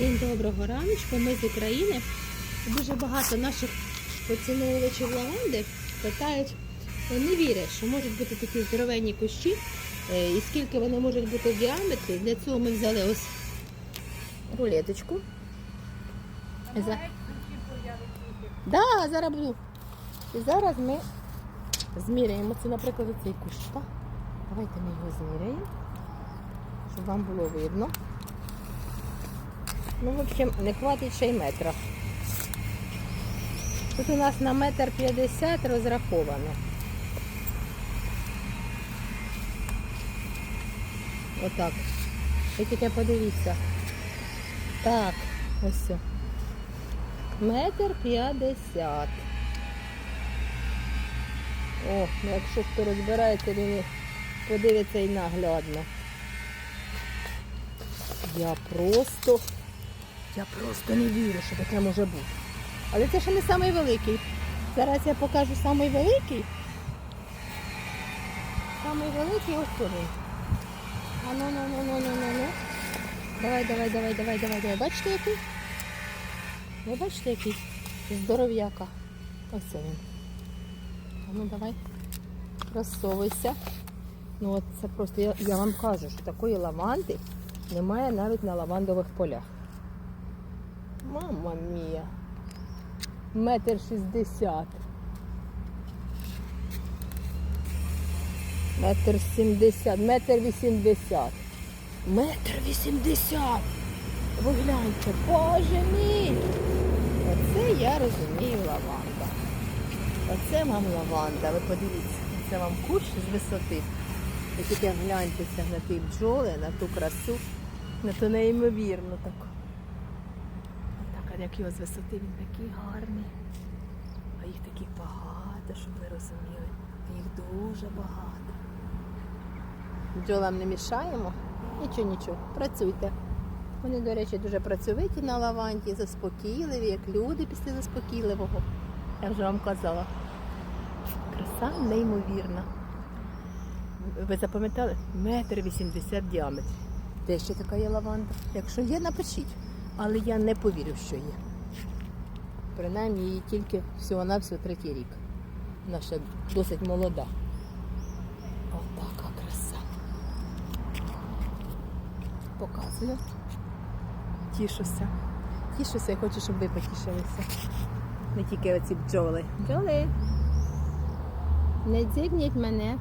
Всім доброго раночку. Ми з України. Дуже багато наших поціновувачів лаванди питають, е, не вірять, що можуть бути такі здоровенні кущі, е, і скільки вони можуть бути в діаметрі. Для цього ми взяли ось рулеточку. За... Да, зараз буду. І зараз ми зміряємо. Це, наприклад, цей кущ. Давайте ми його зміряємо, щоб вам було видно. Ну, в общем, не хватить ще й метра. Тут у нас на метр п'ятдесят розраховано. Отак. Ви тільки подивіться. Так, ось. все. Метр п'ятдесят. О, ну якщо хто розбирається, він подивиться і наглядно. Я просто, я просто не вірю, що таке може бути. Але це ще не самий великий. Зараз я покажу самий великий. Самий великий ось він. А ну ну ну ну ну ну ну. Давай, давай, давай, давай, давай, давай. Бачите який? Ви бачите який? Здоров'яка. Ось він. А ну давай. Розсовуйся. Ну от це просто, я, я вам кажу, що такої лаванди немає навіть на лавандових полях. Мама мія. Метр шістдесят. Метр сімдесят, метр вісімдесят. Метр вісімдесят. Ви гляньте, боже мій. Оце я розумію лаванда. Оце вам лаванда. Ви подивіться, це вам кущ з висоти. Ви тільки гляньтеся на ті бджоли, на ту красу, на ту неймовірну таку. Як його з висоти, він такий гарний. А їх таких багато, щоб ви розуміли. Їх дуже багато. Бджолам не мішаємо. Нічого, нічого, працюйте. Вони, до речі, дуже працьовиті на лаванді, заспокійливі, як люди після заспокійливого. Я вже вам казала. Краса неймовірна. Ви запам'ятали? Метр вісімдесят діаметр. Де ще така є лаванда? Якщо є, напишіть. Але я не повірю, що є. Принаймні її тільки всього-навсього третій рік. Вона ще досить молода. Отака краса. Показую. Тішуся. Тішуся і хочу, щоб ви потішилися. Не тільки оці бджоли. Бджоли. Не дзигніть мене.